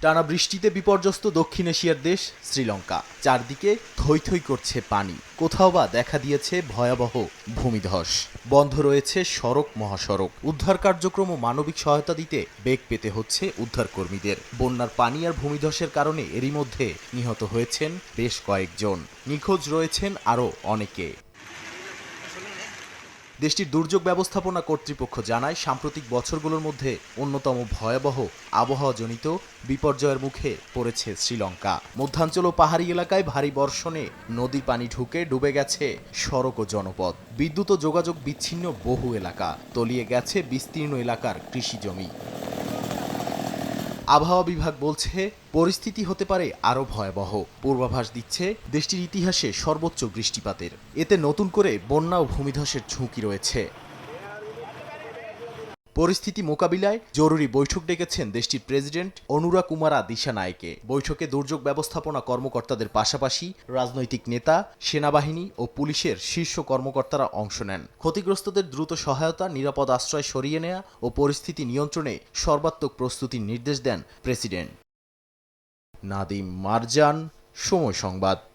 টানা বৃষ্টিতে বিপর্যস্ত দক্ষিণ এশিয়ার দেশ, শ্রীলঙ্কা। চারদিকে থই থই করছে পানি। কোথাও বা দেখা দিয়েছে ভয়াবহ ভূমিধস। বন্ধ রয়েছে সড়ক, মহাসড়ক। উদ্ধার কার্যক্রম ও মানবিক সহায়তা দিতে বেগ পেতে হচ্ছে উদ্ধারকর্মীদের। বন্যার পানি আর ভূমিধসের কারণে এরই মধ্যে নিহত হয়েছেন বেশ কয়েকজন। নিখোঁজ রয়েছেন আরও অনেকে। দেশটির দুর্যোগ ব্যবস্থাপনা কর্তৃপক্ষ জানায়, সাম্প্রতিক বছরগুলোর মধ্যে অন্যতম ভয়াবহ আবহাওয়াজনিত বিপর্যয়ের মুখে পড়েছে শ্রীলঙ্কা। মধ্যাঞ্চল ও পাহাড়ি এলাকায় ভারী বর্ষণে নদী পানি ঢুকে ডুবে গেছে সড়ক ও জনপদ। বিদ্যুৎ ও যোগাযোগ বিচ্ছিন্ন বহু এলাকা। তলিয়ে গেছে বিস্তীর্ণ এলাকার কৃষি জমি। আবহাওয়া বিভাগ বলছে, পরিস্থিতি হতে পারে আরও ভয়াবহ। পূর্বাভাস দিচ্ছে, দেশটির ইতিহাসে সর্বোচ্চ বৃষ্টিপাতের। এতে নতুন করে বন্যা ও ভূমিধসের ঝুঁকি রয়েছে। পরিস্থিতি মোকাবিলায় জরুরি বৈঠক ডেকেছেন দেশটির প্রেসিডেন্ট অনুরা কুমারা দিশা দিশানায়কে বৈঠকে দুর্যোগ ব্যবস্থাপনা কর্মকর্তাদের পাশাপাশি রাজনৈতিক নেতা, সেনাবাহিনী ও পুলিশের শীর্ষ কর্মকর্তারা অংশ নেন। ক্ষতিগ্রস্তদের দ্রুত সহায়তা, নিরাপদ আশ্রয় সরিয়ে নেয়া ও পরিস্থিতি নিয়ন্ত্রণে সর্বাত্মক প্রস্তুতির নির্দেশ দেন প্রেসিডেন্ট। নাদিম মারজান, সময় সংবাদ।